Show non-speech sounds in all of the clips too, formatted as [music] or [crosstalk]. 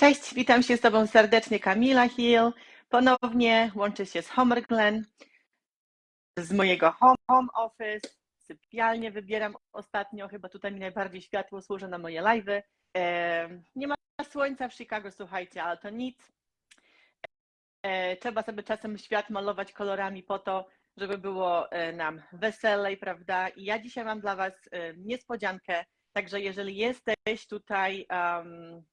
Cześć, witam się z Tobą serdecznie, Kamila Hill. Ponownie łączę się z Homer Glen z mojego home, home office. Sypialnie wybieram ostatnio, chyba tutaj mi najbardziej światło służy na moje live'y. Nie ma słońca w Chicago, słuchajcie, ale to nic. E, Trzeba sobie czasem świat malować kolorami po to, żeby było e, nam weselej, prawda? I ja dzisiaj mam dla Was e, niespodziankę. Także jeżeli jesteś tutaj um,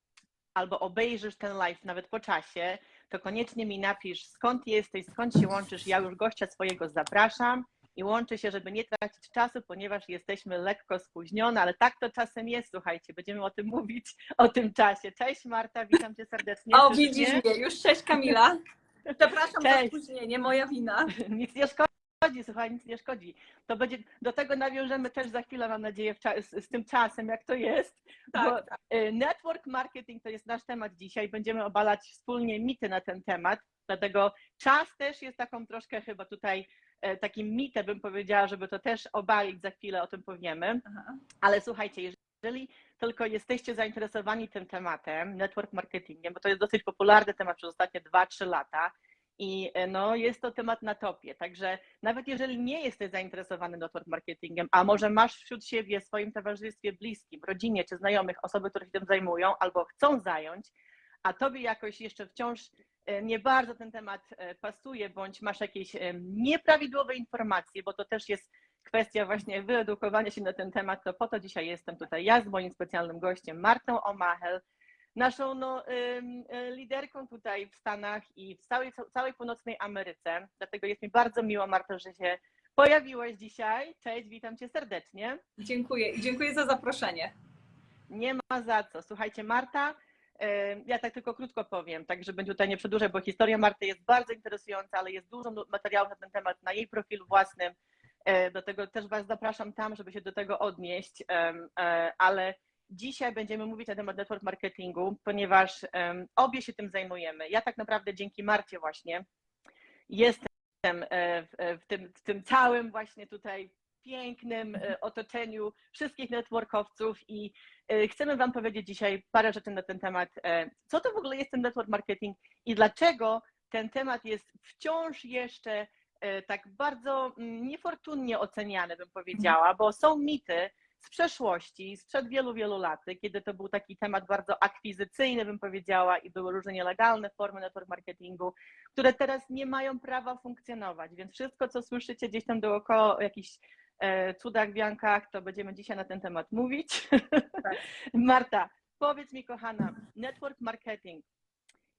albo obejrzysz ten live nawet po czasie, to koniecznie mi napisz skąd jesteś, skąd się łączysz. Ja już gościa swojego zapraszam i łączę się, żeby nie tracić czasu, ponieważ jesteśmy lekko spóźnione, ale tak to czasem jest, słuchajcie, będziemy o tym mówić, o tym czasie. Cześć Marta, witam Cię serdecznie. O, widzisz mnie? już cześć Kamila. [laughs] Przepraszam za Cześć. spóźnienie, moja wina. [laughs] Nic nie szkodzi, słuchaj, nic nie szkodzi. To będzie, do tego nawiążemy też za chwilę, mam nadzieję, z, z tym czasem, jak to jest. Tak, Bo, y, Network marketing to jest nasz temat dzisiaj. Będziemy obalać wspólnie mity na ten temat. Dlatego czas też jest taką troszkę chyba tutaj e, takim mitem, bym powiedziała, żeby to też obalić, za chwilę o tym powiemy. Aha. Ale słuchajcie, jeżeli tylko jesteście zainteresowani tym tematem, network marketingiem, bo to jest dosyć popularny temat przez ostatnie 2-3 lata i e, no, jest to temat na topie. Także nawet jeżeli nie jesteś zainteresowany network marketingiem, a może masz wśród siebie w swoim towarzystwie bliskim, rodzinie czy znajomych osoby, które się tym zajmują albo chcą zająć, a tobie jakoś jeszcze wciąż e, nie bardzo ten temat e, pasuje, bądź masz jakieś nieprawidłowe informacje, bo to też jest kwestia właśnie wyedukowania się na ten temat, to po to dzisiaj jestem tutaj ja z moim specjalnym gościem Martą Omachel, naszą no, y, liderką tutaj w Stanach i w całej, całej północnej Ameryce. Dlatego jest mi bardzo miło, Marta, że się pojawiłaś dzisiaj. Cześć, witam cię serdecznie. Dziękuję i dziękuję za zaproszenie. Nie ma za co. Słuchajcie, Marta, ja tak tylko krótko powiem, tak żeby tutaj nie przedłużać, bo historia Marty jest bardzo interesująca, ale jest dużo materiałów na ten temat na jej profilu własnym. E, Do tego też Was zapraszam tam, żeby się do tego odnieść, e, ale dzisiaj będziemy mówić na temat network marketingu, ponieważ em, obie się tym zajmujemy. Ja tak naprawdę dzięki Marcie właśnie jestem e, w, w, tym, w tym całym właśnie tutaj pięknym e, otoczeniu wszystkich networkowców i e, chcemy Wam powiedzieć dzisiaj parę rzeczy na ten temat. e, Co to w ogóle jest ten network marketing i dlaczego ten temat jest wciąż jeszcze e, tak bardzo mm, niefortunnie oceniany, bym powiedziała, bo są mity z przeszłości, sprzed wielu, wielu lat, kiedy to był taki temat bardzo akwizycyjny, bym powiedziała, i były różne nielegalne formy network marketingu, które teraz nie mają prawa funkcjonować. Więc wszystko, co słyszycie gdzieś tam dookoła o jakichś e, cudach, wiankach, to będziemy dzisiaj na ten temat mówić. Tak. [laughs] Marta, powiedz mi, kochana, network marketing,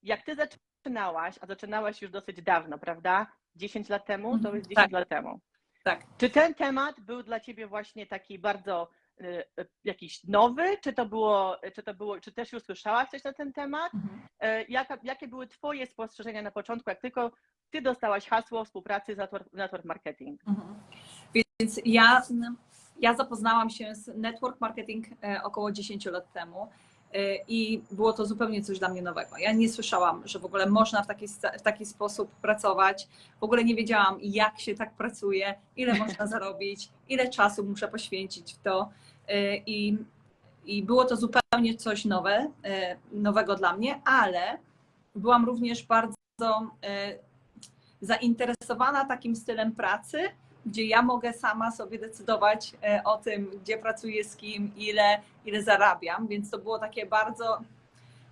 jak ty zaczynałaś, a zaczynałaś już dosyć dawno, prawda? 10 lat temu, to jest 10 tak. lat temu. Tak. Czy ten temat był dla ciebie właśnie taki bardzo y, y, jakiś nowy, czy to było, czy to było, czy też już słyszałaś coś na ten temat? Mhm. Jaka, jakie były twoje spostrzeżenia na początku, jak tylko ty dostałaś hasło współpracy z network, network marketing? Mhm. Więc ja, ja zapoznałam się z network marketing e, około 10 lat temu i było to zupełnie coś dla mnie nowego. Ja nie słyszałam, że w ogóle można w taki, w taki sposób pracować. W ogóle nie wiedziałam, jak się tak pracuje, ile można [laughs] zarobić, ile czasu muszę poświęcić w to. E, I, i było to zupełnie coś nowe, e, nowego dla mnie, ale byłam również bardzo e, zainteresowana takim stylem pracy, gdzie ja mogę sama sobie decydować e, o tym, gdzie pracuję, z kim, ile, ile zarabiam, więc to było takie bardzo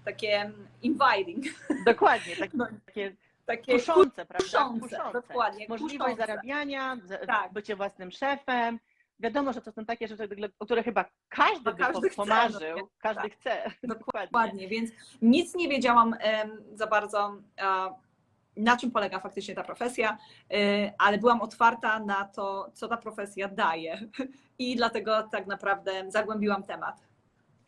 takie inviting, Dokładnie, tak, No, takie takie kuszące, prawda? kuszące, dokładnie, Możliwość kuszące. zarabiania, za- Tak. bycie własnym szefem. Wiadomo, że to są takie rzeczy, o które chyba każdy No, każdy chce, pomarzył, no każdy Tak. chce. [laughs] Dokładnie. Dokładnie, więc nic nie wiedziałam em, za bardzo, a, na czym polega faktycznie ta profesja, y, ale byłam otwarta na to, co ta profesja daje [laughs] i dlatego tak naprawdę zagłębiłam temat.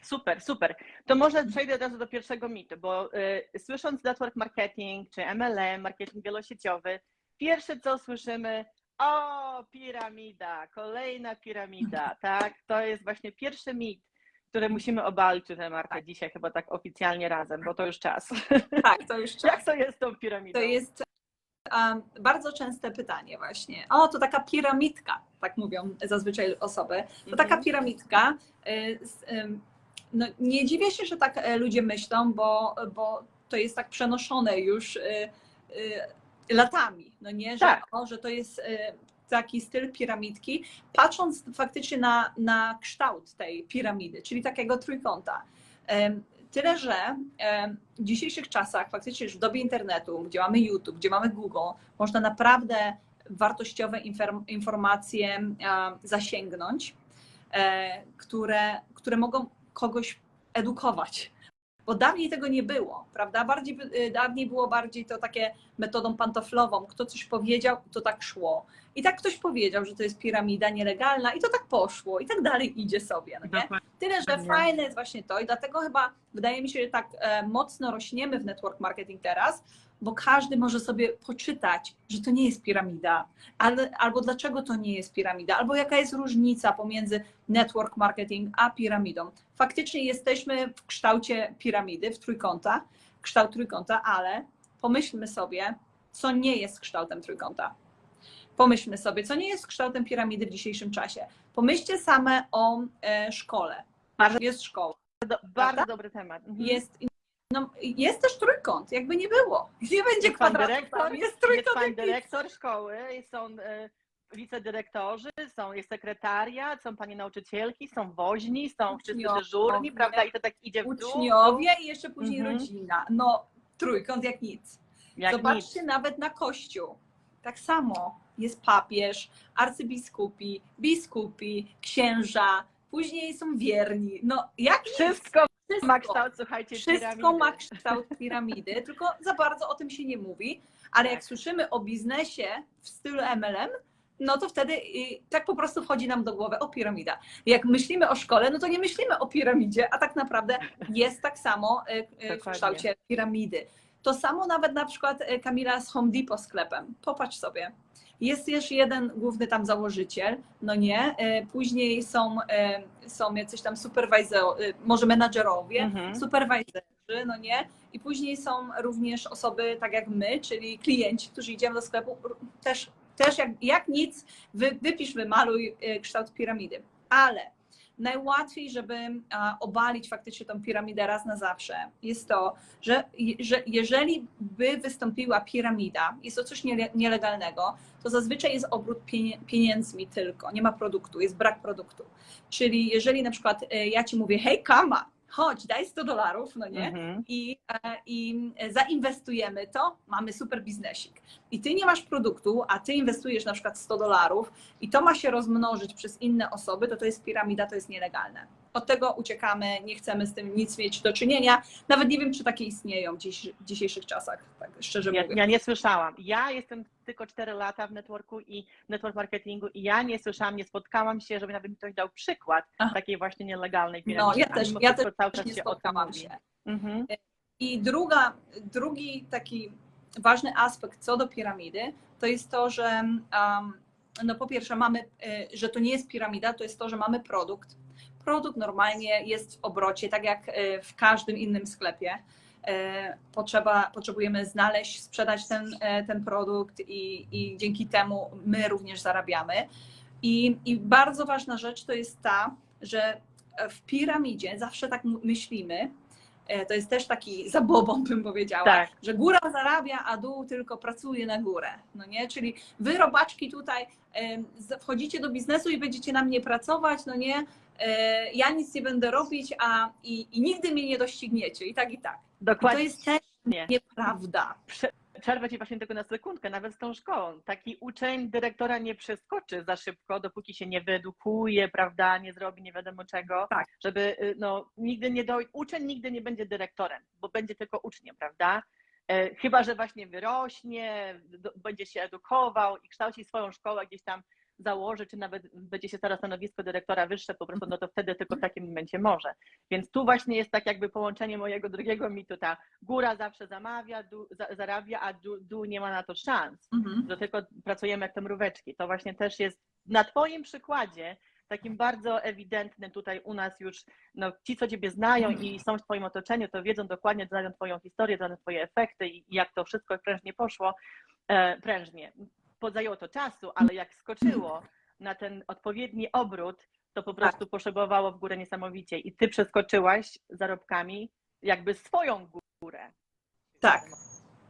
Super, super. To może przejdę od razu do pierwszego mitu, bo y, słysząc network marketing czy MLM, marketing wielosieciowy, pierwsze co słyszymy, o, piramida, kolejna piramida, [laughs] tak? To jest właśnie pierwszy mit, który musimy obalić tutaj, Marta, dzisiaj chyba tak oficjalnie razem, bo to już czas. [laughs] Tak, to już [laughs] czas. Jak to jest z tą piramidą? To jest um, bardzo częste pytanie właśnie. O, to taka piramidka, tak mówią zazwyczaj osoby. To taka Mhm. piramidka y, no, nie dziwię się, że tak e, ludzie myślą, bo, bo to jest tak przenoszone już e, e, latami, no nie, że, Tak. o, że to jest taki styl piramidki, patrząc faktycznie na, na kształt tej piramidy, czyli takiego trójkąta. Tyle, że w dzisiejszych czasach, faktycznie już w dobie internetu, gdzie mamy YouTube, gdzie mamy Google, można naprawdę wartościowe inform- informacje zasięgnąć, e, które, które mogą kogoś edukować. Bo dawniej tego nie było, prawda? Bardziej, y, dawniej było bardziej to takie metodą pantoflową. Kto coś powiedział, to tak szło. I tak ktoś powiedział, że to jest piramida nielegalna i to tak poszło i tak dalej idzie sobie. No? Tyle, że fajne jest właśnie to i dlatego chyba wydaje mi się, że tak e, mocno rośniemy w network marketing teraz, bo każdy może sobie poczytać, że to nie jest piramida, ale, albo dlaczego to nie jest piramida, albo jaka jest różnica pomiędzy network marketing a piramidą. Faktycznie jesteśmy w kształcie piramidy, w trójkąta, kształt trójkąta, ale pomyślmy sobie, co nie jest kształtem trójkąta. Pomyślmy sobie, co nie jest kształtem piramidy w dzisiejszym czasie. Pomyślcie same o e, szkole. Bardzo- Jest szkoła. Do, bardzo dobry temat. Mhm. Jest, no, jest też trójkąt, jakby nie było. Nie będzie Jest pan kwadratu, dyrektor, jest jest trójkąt. pan jak nic. dyrektor szkoły, są e, wicedyrektorzy, są, jest sekretariat, są panie nauczycielki, są woźni, są wszyscy Uczniowie. dyżurni, prawda? I to tak idzie w dół, Uczniowie i jeszcze później Mhm. rodzina. No, trójkąt jak nic. jak Zobaczcie nic. nawet na kościół. Tak samo jest papież, arcybiskupi, biskupi, księża, później są wierni. No, jak. Wszystko Wszystko. ma kształt, słuchajcie, Wszystko piramidy. ma kształt piramidy, tylko za bardzo o tym się nie mówi. Ale jak słyszymy o biznesie w stylu MLM, no to wtedy y, tak po prostu wchodzi nam do głowy o piramida. Jak myślimy o szkole, no to nie myślimy o piramidzie, a tak naprawdę jest tak samo y, y, w kształcie piramidy. To samo nawet na przykład Kamila z Home Depot sklepem. Popatrz sobie. Jest jeszcze jeden główny tam założyciel, no nie. Y, Później są, y, są jacyś tam supervisor, y, może menadżerowie, Mhm. no nie? I później są również osoby tak jak my, czyli klienci, którzy idziemy do sklepu, też, też jak, jak nic, wy, wypisz, wymaluj kształt piramidy. Ale najłatwiej, żeby obalić faktycznie tą piramidę raz na zawsze, jest to, że, że jeżeli by wystąpiła piramida, jest to coś niele- nielegalnego, to zazwyczaj jest obrót pieniędzmi tylko, nie ma produktu, jest brak produktu. Czyli jeżeli na przykład y, ja ci mówię, hej kama, chodź, daj 100 dolarów, no nie? Mhm. I, e, i zainwestujemy to, mamy super biznesik. I ty nie masz produktu, a ty inwestujesz na przykład 100 dolarów i to ma się rozmnożyć przez inne osoby, to to jest piramida, to jest nielegalne. Od tego uciekamy, nie chcemy z tym nic mieć do czynienia. Nawet nie wiem, czy takie istnieją w dzisiejszych czasach, tak szczerze Ja, mówiąc. ja nie słyszałam. Ja jestem tylko 4 lata w networku i network marketingu i ja nie słyszałam, nie spotkałam się, żeby nawet mi ktoś dał przykład Ach. takiej właśnie nielegalnej No, piramidy. ja a też, ja wszystko cały też czas nie się spotkałam się. Mhm. I druga, drugi taki ważny aspekt co do piramidy, to jest to, że um, no po pierwsze mamy, y, że to nie jest piramida, to jest to, że mamy produkt. Produkt normalnie jest w obrocie, tak jak y, w każdym innym sklepie. Y, Potrzeba, potrzebujemy znaleźć, sprzedać ten, y, ten produkt i, i dzięki temu my również zarabiamy. I, I bardzo ważna rzecz to jest ta, że w piramidzie zawsze tak myślimy, e, to jest też taki [laughs] zabobon, bym powiedziała, Tak. że góra zarabia, a dół tylko pracuje na górę. No nie? Czyli wy robaczki tutaj wchodzicie do biznesu i będziecie na mnie pracować, no nie? E, Ja nic nie będę robić, a i, i nigdy mnie nie dościgniecie. I tak, i tak. I to Dokładnie. jest też nieprawda. Przerwę ci właśnie tylko na sekundkę, nawet z tą szkołą. Taki uczeń dyrektora nie przeskoczy za szybko, dopóki się nie wyedukuje, prawda, nie zrobi nie wiadomo czego, Tak. żeby y, no, nigdy nie dojdzie, uczeń nigdy nie będzie dyrektorem, bo będzie tylko uczniem, prawda? E, Chyba, że właśnie wyrośnie, będzie się edukował i kształci swoją szkołę gdzieś tam założy, czy nawet będzie się starał stanowisko dyrektora wyższe, po prostu no to wtedy tylko w takim momencie może. Więc tu właśnie jest tak jakby połączenie mojego drugiego mitu, ta góra zawsze zamawia, dół, za, zarabia, a dół, dół nie ma na to szans, Mhm. że tylko pracujemy jak te mróweczki. To właśnie też jest na Twoim przykładzie, takim bardzo ewidentnym tutaj u nas już, no ci, co Ciebie znają i są w Twoim otoczeniu, to wiedzą dokładnie, znają Twoją historię, znają Twoje efekty i, jak to wszystko prężnie poszło, e, prężnie. Zajęło to czasu, ale jak skoczyło na ten odpowiedni obrót, to po prostu poszebowało w górę niesamowicie i ty przeskoczyłaś zarobkami jakby swoją górę. Tak.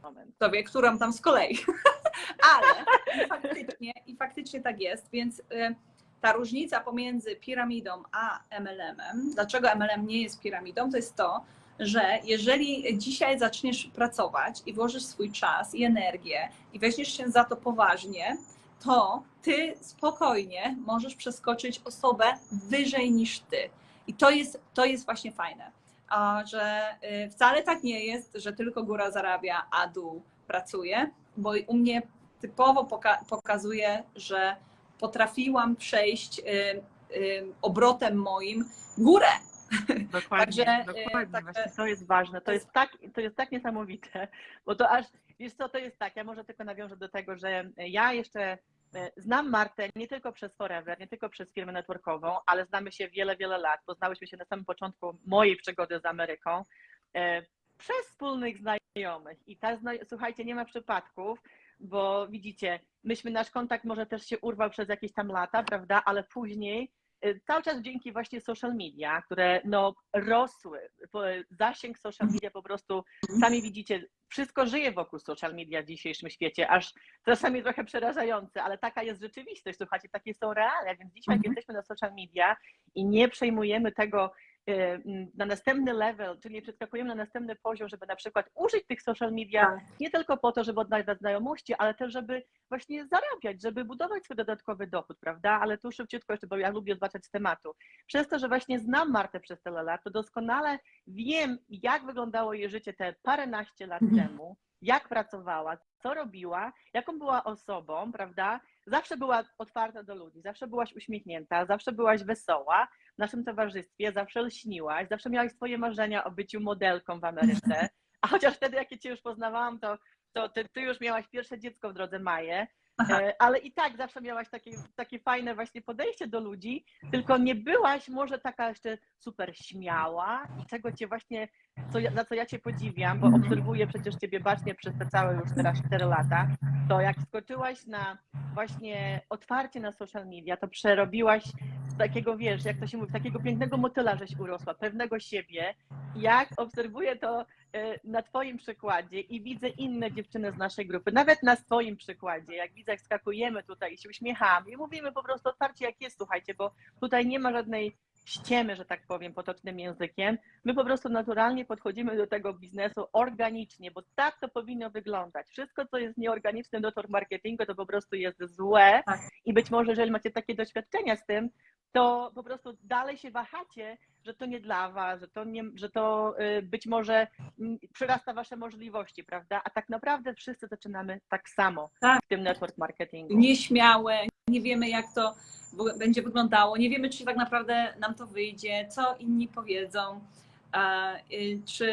Moment. tobie, którą tam z kolei. [laughs] Ale i faktycznie, i faktycznie tak jest, więc y, ta różnica pomiędzy piramidą a MLM-em, dlaczego MLM nie jest piramidą, to jest to, że jeżeli dzisiaj zaczniesz pracować i włożysz swój czas i energię i weźmiesz się za to poważnie, to ty spokojnie możesz przeskoczyć osobę wyżej niż ty. I to jest, to jest właśnie fajne, a, że y, wcale tak nie jest, że tylko góra zarabia, a dół pracuje, bo u mnie typowo poka- pokazuje, że potrafiłam przejść y, y, obrotem moim górę. [laughs] Dokładnie, Także, y, dokładnie. także- Właśnie to jest ważne. To jest tak, to jest tak niesamowite, [laughs] bo to aż, wiesz co, to jest tak, ja może tylko nawiążę do tego, że ja jeszcze e, znam Martę nie tylko przez Forever, nie tylko przez firmę networkową, ale znamy się wiele, wiele lat. Poznałyśmy się na samym początku mojej przygody z Ameryką e, przez wspólnych znajomych. I ta, słuchajcie, nie ma przypadków, bo widzicie, myśmy, nasz kontakt może też się urwał przez jakieś tam lata, prawda, ale później cały czas dzięki właśnie social media, które no rosły, zasięg social media po prostu, sami widzicie, wszystko żyje wokół social media w dzisiejszym świecie, aż czasami trochę przerażające, ale taka jest rzeczywistość, słuchajcie, takie są realia, więc dzisiaj jak Mhm. jesteśmy na social media i nie przejmujemy tego y, na następny level, czyli przeskakujemy na następny poziom, żeby na przykład użyć tych social media Tak. nie tylko po to, żeby odnajdywać znajomości, ale też, żeby właśnie zarabiać, żeby budować swój dodatkowy dochód, prawda? Ale tu szybciutko jeszcze, bo ja lubię odbaczać z tematu. Przez to, że właśnie znam Martę przez tyle lat, to doskonale wiem, jak wyglądało jej życie te paręnaście lat Mhm. temu, jak pracowała, co robiła, jaką była osobą, prawda? Zawsze była otwarta do ludzi, zawsze byłaś uśmiechnięta, zawsze byłaś wesoła w naszym towarzystwie, zawsze lśniłaś, zawsze miałaś swoje marzenia o byciu modelką w Ameryce. A chociaż wtedy, jak ja cię już poznawałam, to, to ty, ty już miałaś pierwsze dziecko w drodze Maję, Aha. E, ale i tak zawsze miałaś takie, takie fajne właśnie podejście do ludzi, tylko nie byłaś może taka jeszcze super śmiała i czego cię właśnie, co, za co ja cię podziwiam, bo obserwuję przecież ciebie bacznie przez te całe już teraz 4 lata, to jak skoczyłaś na właśnie otwarcie na social media, to przerobiłaś takiego, wiesz, jak to się mówi, takiego pięknego motyla, żeś urosła, pewnego siebie. Jak obserwuję to e, na Twoim przykładzie i widzę inne dziewczyny z naszej grupy, nawet na swoim przykładzie, jak widzę, jak skakujemy tutaj i się uśmiechamy i mówimy po prostu otwarcie, jak jest, słuchajcie, bo tutaj nie ma żadnej ściemy, że tak powiem, potocznym językiem. My po prostu naturalnie podchodzimy do tego biznesu organicznie, bo tak to powinno wyglądać. Wszystko, co jest nieorganiczne do marketingu, to po prostu jest złe Tak. i być może, jeżeli macie takie doświadczenia z tym, to po prostu dalej się wahacie, że to nie dla was, że to, nie, że to y, być może przyrasta wasze możliwości, prawda? A tak naprawdę wszyscy zaczynamy tak samo Tak. w tym network marketingu. Nieśmiałe, nie wiemy jak to będzie wyglądało, nie wiemy czy tak naprawdę nam to wyjdzie, co inni powiedzą, y, czy,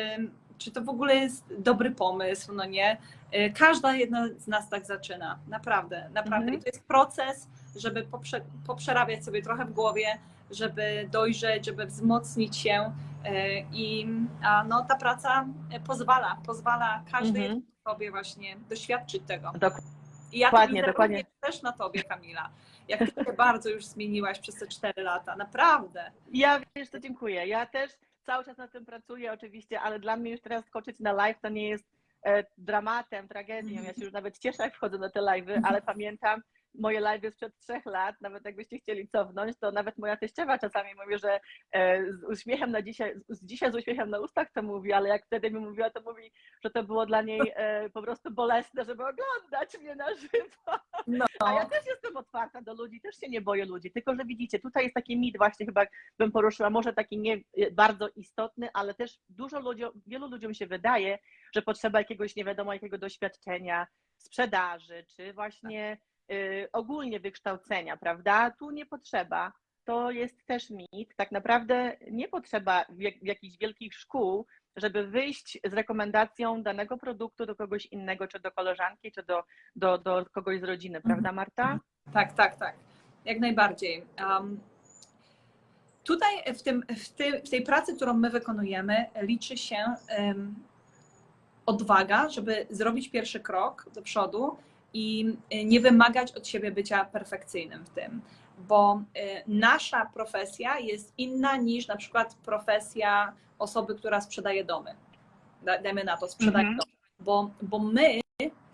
czy to w ogóle jest dobry pomysł, no nie? Y, Każda jedna z nas tak zaczyna, naprawdę, naprawdę. Mhm. I to jest proces, żeby poprze, poprzerabiać sobie trochę w głowie, żeby dojrzeć, żeby wzmocnić się y, i no, ta praca y, pozwala, pozwala każdej Mhm. sobie właśnie doświadczyć tego. I ja Dokładnie, to dokładnie. też na tobie, Kamila. Jak ty się bardzo już zmieniłaś przez te cztery lata, naprawdę. Ja wiesz, to dziękuję. Ja też cały czas nad tym pracuję oczywiście, ale dla mnie już teraz skoczyć na live to nie jest e, dramatem, tragedią. Ja się już nawet cieszę, jak wchodzę na te live'y, ale [laughs] pamiętam moje live'y sprzed trzech lat, nawet jakbyście chcieli cofnąć, to nawet moja teściowa czasami mówi, że e, z uśmiechem na dzisiaj, z, dzisiaj z uśmiechem na ustach to mówi, ale jak wtedy mi mówiła, to mówi, że to było dla niej e, po prostu bolesne, żeby oglądać mnie na żywo. No, A ja też jestem otwarta do ludzi, też się nie boję ludzi, tylko że widzicie, tutaj jest taki mit właśnie chyba bym poruszyła, może taki nie bardzo istotny, ale też dużo ludziom, wielu ludziom się wydaje, że potrzeba jakiegoś nie wiadomo jakiego doświadczenia, sprzedaży, czy właśnie y, ogólnie wykształcenia, prawda? Tu nie potrzeba. To jest też mit. Tak naprawdę nie potrzeba jak, jakichś wielkich szkół, żeby wyjść z rekomendacją danego produktu do kogoś innego, czy do koleżanki, czy do, do, do kogoś z rodziny, prawda Marta? tak, tak, tak. Jak najbardziej. Um, tutaj w, tym, w, w tej pracy, którą my wykonujemy, liczy się um, odwaga, żeby zrobić pierwszy krok do przodu i y, nie wymagać od siebie bycia perfekcyjnym w tym. bo y, nasza profesja jest inna niż na przykład profesja osoby, która sprzedaje domy. Da- Dajmy na to, sprzedaje Mhm. domy. Bo, bo my,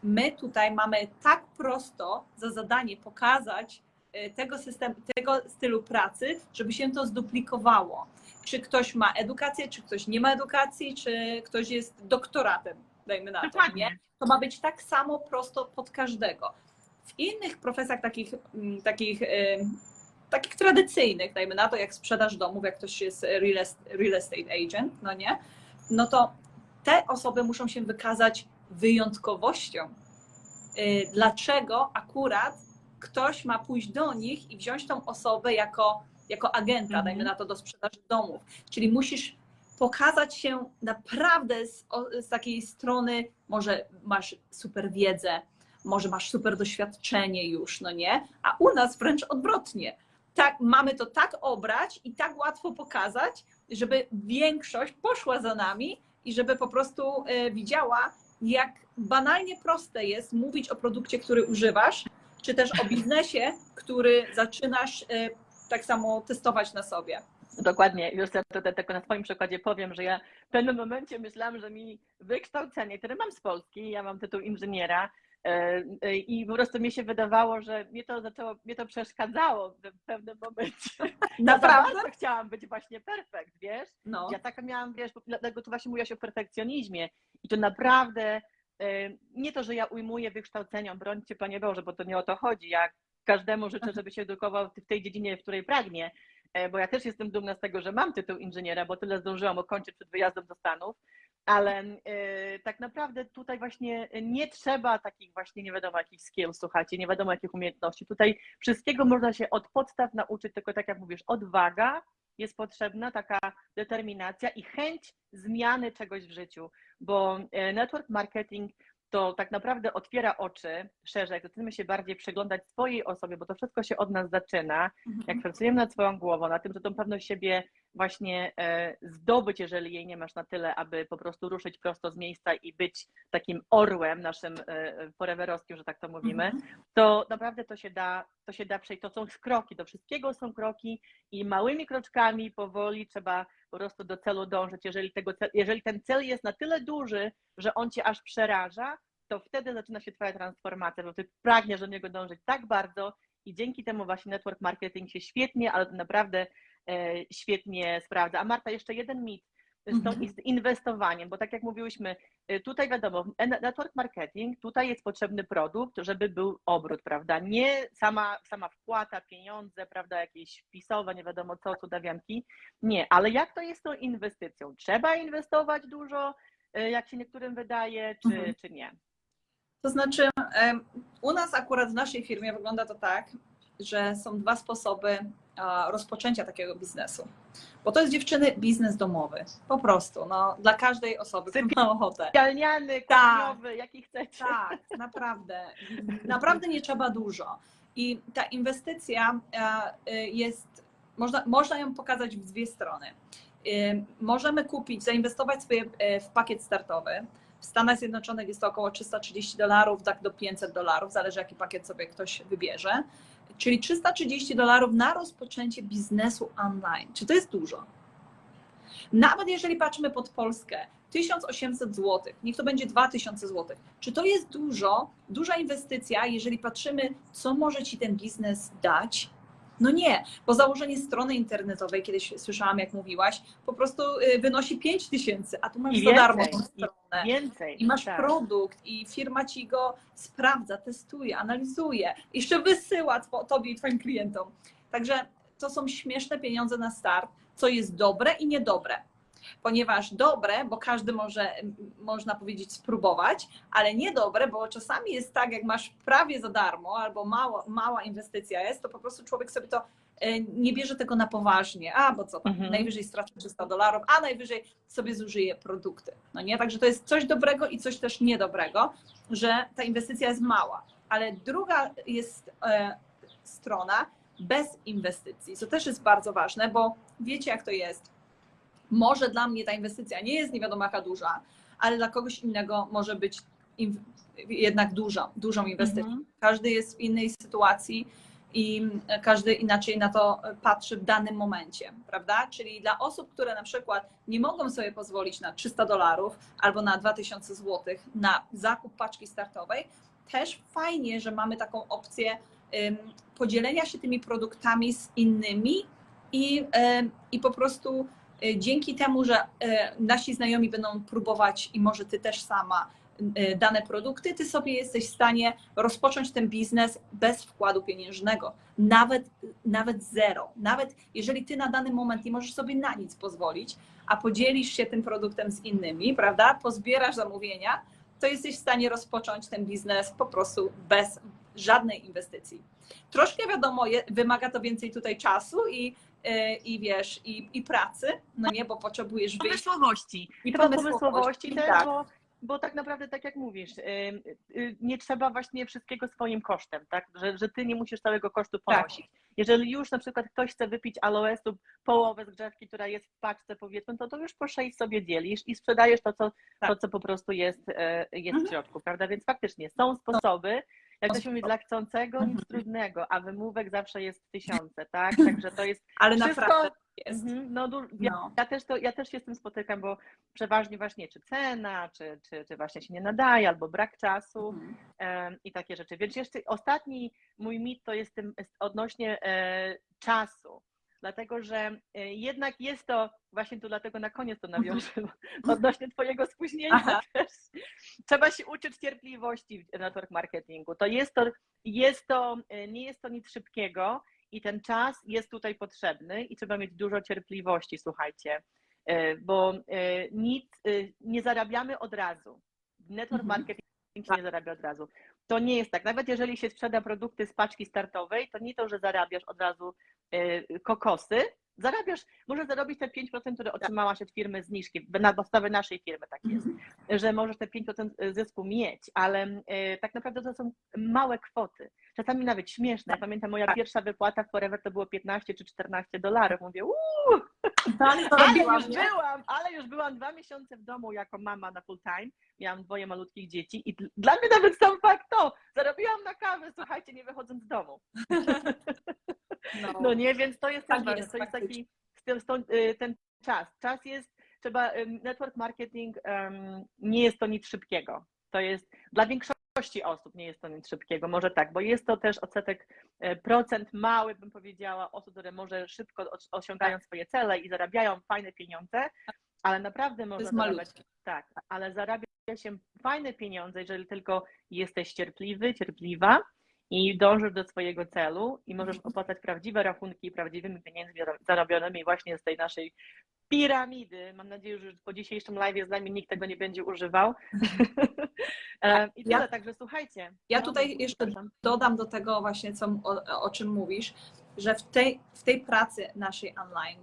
my tutaj mamy tak prosto za zadanie pokazać y, tego systemu, tego stylu pracy, żeby się to zduplikowało. Czy ktoś ma edukację, czy ktoś nie ma edukacji, czy ktoś jest doktoratem, dajmy na to, nie? To ma być tak samo prosto pod każdego. W innych profesjach takich, mm, takich, em, takich tradycyjnych, dajmy na to, jak sprzedaż domów, jak ktoś jest real est- real estate agent, no nie, no to te osoby muszą się wykazać wyjątkowością. Y, Dlaczego akurat ktoś ma pójść do nich i wziąć tą osobę jako, jako agenta, Mhm. dajmy na to, do sprzedaży domów. Czyli musisz pokazać się naprawdę z, z takiej strony, może masz super wiedzę, może masz super doświadczenie już, no nie? A u nas wręcz odwrotnie. Tak, mamy to tak obrać i tak łatwo pokazać, żeby większość poszła za nami i żeby po prostu e, widziała, jak banalnie proste jest mówić o produkcie, który używasz, czy też o biznesie, który zaczynasz e, tak samo testować na sobie. Dokładnie. Tutaj tylko na swoim przykładzie powiem, że ja w pewnym momencie myślałam, że mi wykształcenie, które mam z Polski, ja mam tytuł inżyniera e, e, i po prostu mi się wydawało, że mnie to zaczęło, mnie to przeszkadzało w pewnym momencie. [laughs] Naprawdę? Ja chciałam być właśnie perfekt, wiesz? No. Ja taka miałam, wiesz, bo dlatego tu właśnie mówiłaś o perfekcjonizmie i to naprawdę e, nie to, że ja ujmuję wykształceniom, brońcie Panie Boże, bo to nie o to chodzi. Ja każdemu życzę, żeby się edukował w tej dziedzinie, w której pragnie, bo ja też jestem dumna z tego, że mam tytuł inżyniera, bo tyle zdążyłam ukończyć przed wyjazdem do Stanów, ale e, tak naprawdę tutaj właśnie nie trzeba takich właśnie nie wiadomo jakich skills, słuchajcie, nie wiadomo jakich umiejętności. Tutaj wszystkiego można się od podstaw nauczyć, tylko tak jak mówisz, odwaga jest potrzebna, taka determinacja i chęć zmiany czegoś w życiu, bo e, network marketing to tak naprawdę otwiera oczy szerzej, zaczynamy się bardziej przyglądać swojej osobie, bo to wszystko się od nas zaczyna. Jak pracujemy nad swoją głową, na tym, że tą pewność siebie właśnie e, zdobyć, jeżeli jej nie masz na tyle, aby po prostu ruszyć prosto z miejsca i być takim orłem naszym e, foreverowskim, że tak to mówimy, Mhm. to naprawdę to się da, to się da przejść. To są kroki, do wszystkiego są kroki i małymi kroczkami powoli trzeba po prostu do celu dążyć. Jeżeli, tego, jeżeli ten cel jest na tyle duży, że on cię aż przeraża, to wtedy zaczyna się twoja transformacja, bo ty pragniesz do niego dążyć tak bardzo i dzięki temu właśnie network marketing się świetnie, ale naprawdę e, świetnie sprawdza. A Marta, jeszcze jeden mit z, tą, Mhm. z inwestowaniem, bo tak jak mówiłyśmy, e, tutaj wiadomo, en- network marketing, tutaj jest potrzebny produkt, żeby był obrót, prawda? Nie sama, sama wpłata, pieniądze, prawda, jakieś wpisowe, nie wiadomo co, cudawianki. Nie, ale jak to jest z tą inwestycją? Trzeba inwestować dużo, e, jak się niektórym wydaje, czy, Mhm. czy nie? To znaczy, u nas akurat w naszej firmie wygląda to tak, że są dwa sposoby rozpoczęcia takiego biznesu. Bo to jest dziewczyny biznes domowy. Po prostu, no, dla każdej osoby, która ma ochotę. Sypialniany, Tak. kuchniowy, jaki chcecie. Tak, naprawdę. Naprawdę nie trzeba dużo. I ta inwestycja e, y, jest, można, można ją pokazać w dwie strony. Możemy kupić, zainwestować sobie e, w pakiet startowy. W Stanach Zjednoczonych jest to około 330 dolarów, tak do 500 dolarów, zależy jaki pakiet sobie ktoś wybierze. Czyli 330 dolarów na rozpoczęcie biznesu online. Czy to jest dużo? Nawet jeżeli patrzymy pod Polskę, 1800 zł, niech to będzie 2000 zł. Czy to jest dużo, duża inwestycja, jeżeli patrzymy, co może ci ten biznes dać? No nie, bo założenie strony internetowej, kiedyś słyszałam, jak mówiłaś, po prostu y, wynosi 5 tysięcy, a tu masz I za darmo tą stronę. Więcej. I masz tak. produkt, i firma ci go sprawdza, testuje, analizuje, jeszcze wysyła tobie i twoim klientom. Także to są śmieszne pieniądze na start, co jest dobre i niedobre. Ponieważ dobre, bo każdy może, można powiedzieć, spróbować, ale niedobre, bo czasami jest tak, jak masz prawie za darmo albo mało, mała inwestycja jest, to po prostu człowiek sobie to e, nie bierze tego na poważnie. A, bo co tam, Mhm. najwyżej straci 300 dolarów, a najwyżej sobie zużyje produkty. No nie? Także to jest coś dobrego i coś też niedobrego, że ta inwestycja jest mała. Ale druga jest e, strona bez inwestycji, co też jest bardzo ważne, bo wiecie jak to jest. Może dla mnie ta inwestycja nie jest nie wiadomo jaka duża, ale dla kogoś innego może być jednak duża, dużą inwestycją. Mhm. Każdy jest w innej sytuacji i każdy inaczej na to patrzy w danym momencie, prawda? Czyli dla osób, które na przykład nie mogą sobie pozwolić na 300 dolarów albo na 2000 złotych na zakup paczki startowej, też fajnie, że mamy taką opcję podzielenia się tymi produktami z innymi i, i po prostu dzięki temu, że y, nasi znajomi będą próbować i może ty też sama y, dane produkty, ty sobie jesteś w stanie rozpocząć ten biznes bez wkładu pieniężnego, nawet, nawet zero. Nawet jeżeli ty na dany moment nie możesz sobie na nic pozwolić, a podzielisz się tym produktem z innymi, prawda? Pozbierasz zamówienia, to jesteś w stanie rozpocząć ten biznes po prostu bez żadnej inwestycji. Troszkę wiadomo, wymaga to więcej tutaj czasu i, i wiesz, i, i pracy, no nie, bo potrzebujesz wyjść Pomysłowości. i pomysłowości też, tak. bo, bo tak naprawdę, tak jak mówisz, ym, y, nie trzeba właśnie wszystkiego swoim kosztem, tak? Że, że ty nie musisz całego kosztu Tak. ponosić. Jeżeli już na przykład ktoś chce wypić aloesu połowę zgrzewki, która jest w paczce powiedzmy, to to już po sześć sobie dzielisz i sprzedajesz to, co, to, Tak. co po prostu jest, e, jest Mhm. w środku, prawda? Więc faktycznie są sposoby, jak to się mówi, dla chcącego nic Mhm. trudnego, a wymówek zawsze jest tysiące, [laughs] tak? Także to jest ale wszystko- naprawdę jest. Mhm, No, ja, No. ja, też to, ja też się z tym spotykam, bo przeważnie właśnie czy cena, czy, czy, czy właśnie się nie nadaje, albo brak czasu Mhm. i takie rzeczy. Więc jeszcze ostatni mój mit to jest tym jest odnośnie e, czasu. Dlatego, że e, jednak jest to, właśnie tu dlatego na koniec to nawiążę, bo odnośnie Twojego spóźnienia Mhm. Też. Trzeba się uczyć cierpliwości w network marketingu. To jest to, jest to, e, nie jest to nic szybkiego i ten czas jest tutaj potrzebny i trzeba mieć dużo cierpliwości, słuchajcie, e, bo nic, nie zarabiamy od razu. Network Mhm. marketing się nie zarabia od razu. To nie jest tak. Nawet jeżeli się sprzeda produkty z paczki startowej, to nie to, że zarabiasz od razu e, kokosy, zarabiasz, możesz zarobić te 5%, które otrzymałaś od firmy zniżki, na podstawie naszej firmy tak jest, że możesz te 5% zysku mieć, ale e, tak naprawdę to są małe kwoty, czasami nawet śmieszne. Ja pamiętam moja Tak. pierwsza wypłata w Forever to było 15 czy 14 dolarów. Mówię, uuu, Ale to ale już byłam, ale już byłam dwa miesiące w domu jako mama na full time. Miałam dwoje malutkich dzieci i dl- dla mnie nawet sam fakt to, zarobiłam na kawę, słuchajcie, nie wychodząc z domu. [laughs] No nie, więc to jest Tak też ważne. jest, To jest taki y, ten czas. Czas jest, trzeba, network marketing ym, nie jest to nic szybkiego. To jest dla większości osób nie jest to nic szybkiego, może tak, bo jest to też odsetek e, procent mały, bym powiedziała, osób, które może szybko os- osiągają swoje cele i zarabiają fajne pieniądze, ale naprawdę można zarabiać tak, ale zarabia się fajne pieniądze, jeżeli tylko jesteś cierpliwy, cierpliwa i dążysz do swojego celu i możesz Mhm. opłacać prawdziwe rachunki prawdziwymi pieniędzmi zarobionymi właśnie z tej naszej piramidy. Mam nadzieję, że po dzisiejszym live z nami nikt tego nie będzie używał. [laughs] E, I tyle, Ja- także słuchajcie. Ja No, tutaj jeszcze dodam do tego właśnie, co, o, o czym mówisz, że w tej, w tej pracy naszej online,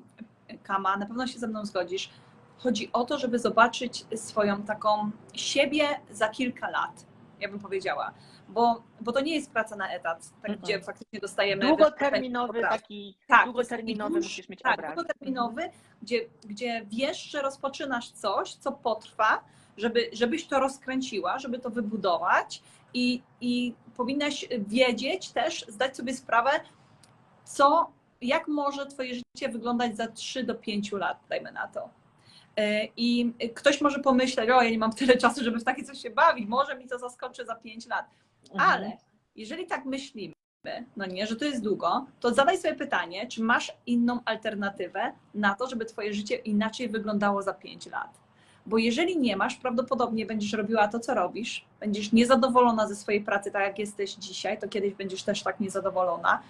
Kama, na pewno się ze mną zgodzisz, chodzi o to, żeby zobaczyć swoją taką siebie za kilka lat, ja bym powiedziała. Bo, bo to nie jest praca na etat, tak, Mm-mm. gdzie faktycznie dostajemy Długoterminowy taki, Tak, długoterminowy jest musisz mieć tak, obraz. długoterminowy, gdzie, gdzie wiesz, że rozpoczynasz coś, co potrwa, żeby, żebyś to rozkręciła, żeby to wybudować i, i powinnaś wiedzieć też, zdać sobie sprawę, co, jak może twoje życie wyglądać za 3 do 5 lat, dajmy na to. E, I ktoś może pomyśleć, o ja nie mam tyle czasu, żeby w takie coś się bawić, może mi to zaskoczy za 5 lat. Mhm. Ale jeżeli tak myślimy, no nie, że to jest długo, to zadaj sobie pytanie, czy masz inną alternatywę na to, żeby twoje życie inaczej wyglądało za 5 lat. Bo jeżeli nie masz, prawdopodobnie będziesz robiła to, co robisz, będziesz niezadowolona ze swojej pracy, tak jak jesteś dzisiaj, to kiedyś będziesz też tak niezadowolona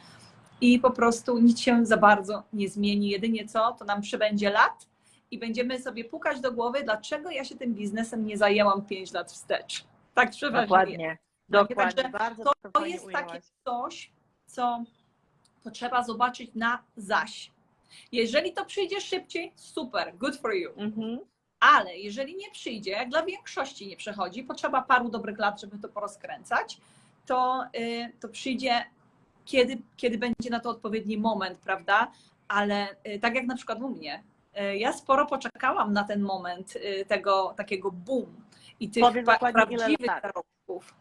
i po prostu nic się za bardzo nie zmieni. Jedynie co, to nam przybędzie lat i będziemy sobie pukać do głowy, dlaczego ja się tym biznesem nie zajęłam 5 lat wstecz. Tak przeważnie. Dokładnie. Dokładnie. Także Bardzo to, to, jest takie ujęłaś. coś, co to trzeba zobaczyć na zaś. Jeżeli to przyjdzie szybciej, super, good for you. Mhm. Ale jeżeli nie przyjdzie, jak dla większości nie przechodzi, potrzeba paru dobrych lat, żeby to porozkręcać, to, y, to przyjdzie, kiedy, kiedy będzie na to odpowiedni moment, prawda? Ale y, tak jak na przykład u mnie, y, ja sporo poczekałam na ten moment y, tego takiego boom i tych Powiedz pa- dokładnie, ile prawdziwych lat. zarobków.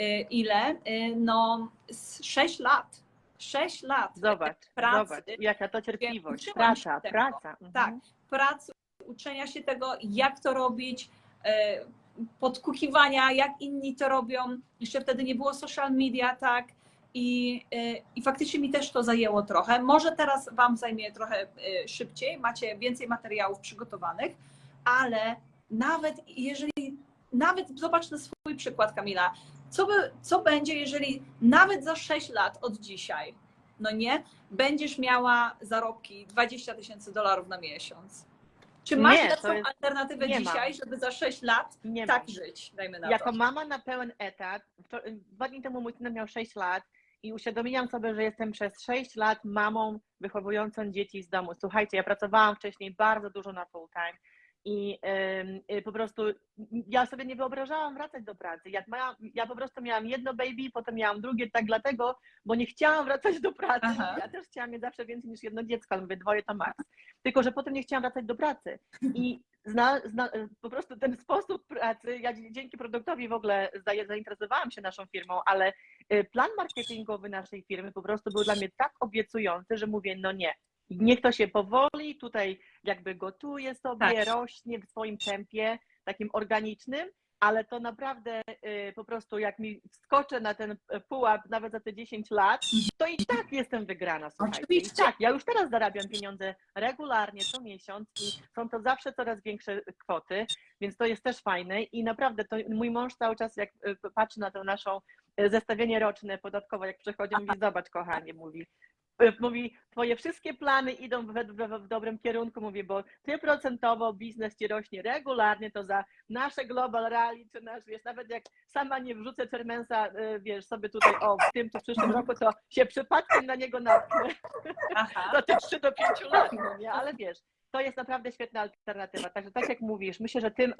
Y, Ile? Y, No, z 6 lat. 6 lat Zobacz, pracy, zobacz, jaka to cierpliwość. Praca, praca. Mhm. Tak, pracy, uczenia się tego, jak to robić, e, podkukiwania, jak inni to robią. Jeszcze wtedy nie było social media, tak. I, I faktycznie mi też to zajęło trochę. Może teraz Wam zajmie trochę szybciej, macie więcej materiałów przygotowanych, ale nawet jeżeli, nawet zobacz na swój przykład, Kamila, co, by, co będzie, jeżeli nawet za 6 lat od dzisiaj, no nie, będziesz miała zarobki 20 tysięcy dolarów na miesiąc. Czy masz Nie, lepszą jest- alternatywę nie mam. dzisiaj, żeby za 6 lat Nie tak mam. żyć? Dajmy na Jako to. mama na pełen etat, dwa dni temu mój syn miał 6 lat i uświadomiłam sobie, że jestem przez 6 lat mamą wychowującą dzieci z domu. Słuchajcie, ja pracowałam wcześniej bardzo dużo na full time i y, po prostu ja sobie nie wyobrażałam wracać do pracy. Jak miałam, ja po prostu miałam jedno baby, potem miałam drugie, tak dlatego, bo nie chciałam wracać do pracy. Aha. Ja też chciałam mieć zawsze więcej niż jedno dziecko, ale mówię, dwoje to maks. Tylko, że potem nie chciałam wracać do pracy. I zna, zna, po prostu ten sposób pracy, ja dzięki produktowi w ogóle za- zainteresowałam się naszą firmą, ale y, plan marketingowy naszej firmy po prostu był dla mnie tak obiecujący, że mówię, no nie, niech to się powoli tutaj jakby gotuje sobie, Tak. rośnie w swoim tempie, takim organicznym, ale to naprawdę y, po prostu jak mi wskoczę na ten y, pułap nawet za te 10 lat, to i tak jestem wygrana, słuchajcie. I Oczywiście. tak, ja już teraz zarabiam pieniądze regularnie co miesiąc i są to zawsze coraz większe kwoty, więc to jest też fajne i naprawdę to mój mąż cały czas jak y, patrzy na to naszą zestawienie roczne podatkowe, jak przychodzi, mówi zobacz kochanie, mówi, [laughs] mówi twoje wszystkie plany idą w, w, w dobrym kierunku, mówi, bo ty procentowo biznes ci rośnie regularnie, to za nasze global rally, czy nasz, wiesz, nawet jak sama nie wrzucę Cermensa, y, wiesz, sobie tutaj, o, w tym, czy w przyszłym roku, to się przypadkiem na niego natknę Aha. [laughs] za te 3 do 5 lat, no nie? ale wiesz, to jest naprawdę świetna alternatywa. Także tak jak mówisz, myślę, że tym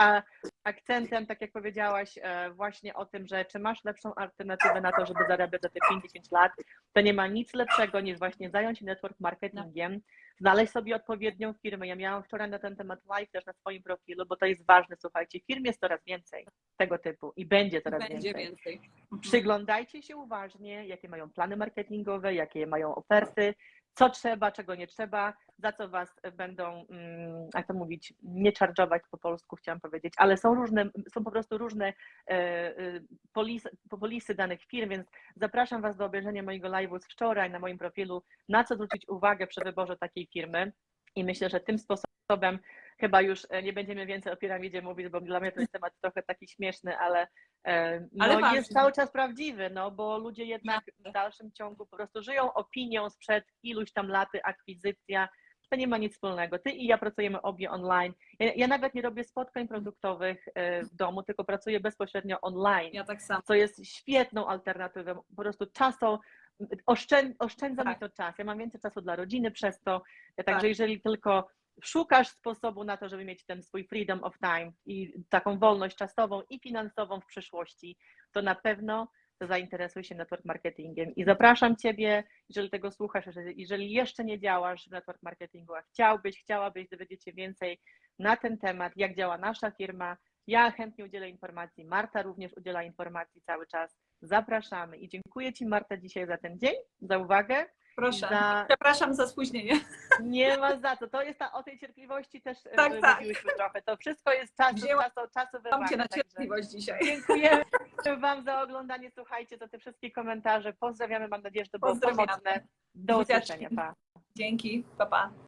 akcentem, tak jak powiedziałaś e, właśnie o tym, że czy masz lepszą alternatywę na to, żeby zarabiać za te 50 lat, to nie ma nic lepszego niż właśnie zająć się network marketingiem, znaleźć sobie odpowiednią firmę. Ja miałam wczoraj na ten temat live też na swoim profilu, bo to jest ważne, słuchajcie, firm jest coraz więcej tego typu i będzie coraz Będzie więcej. więcej. Mhm. Przyglądajcie się uważnie, jakie mają plany marketingowe, jakie mają oferty, co trzeba, czego nie trzeba, za co was będą, mm, jak to mówić, nie charge'ować po polsku chciałam powiedzieć, ale są różne, są po prostu różne e, e, polis, polisy danych firm, więc zapraszam was do obejrzenia mojego live'u z wczoraj na moim profilu, na co zwrócić uwagę przy wyborze takiej firmy. I myślę, że tym sposobem chyba już e, nie będziemy więcej o piramidzie mówić, bo dla mnie to jest temat trochę taki śmieszny, ale, no, Ale ważny. jest cały czas prawdziwy, no bo ludzie jednak w dalszym ciągu po prostu żyją opinią sprzed iluś tam laty, akwizycja, to nie ma nic wspólnego. Ty i ja pracujemy obie online. Ja, ja nawet nie robię spotkań produktowych e, w domu, tylko pracuję bezpośrednio online Ja tak samo. co jest świetną alternatywą, po prostu oszczęd, oszczędza mi Tak. to czas. Ja mam więcej czasu dla rodziny przez to, także Tak. jeżeli tylko szukasz sposobu na to, żeby mieć ten swój freedom of time i taką wolność czasową i finansową w przyszłości, to na pewno zainteresuj się network marketingiem i zapraszam Ciebie, jeżeli tego słuchasz, jeżeli- jeszcze nie działasz w network marketingu, a chciałbyś, chciałabyś dowiedzieć się więcej na ten temat, jak działa nasza firma, ja chętnie udzielę informacji, Marta również udziela informacji cały czas. Zapraszamy i dziękuję Ci Marta dzisiaj za ten dzień, za uwagę. Proszę. Za... Przepraszam za spóźnienie. Nie ma za co. To jest ta, o tej cierpliwości też e, Tak, tak. mówiłyśmy trochę. To wszystko jest czasu, Wzięłam czasu, czasowe Mam cię na także cierpliwość dzisiaj. Dziękujemy Wam za oglądanie. Słuchajcie, za te wszystkie komentarze. Pozdrawiamy. Mam nadzieję, że to było pomocne. Do usłyszenia. Pa. Dzięki. Pa, pa.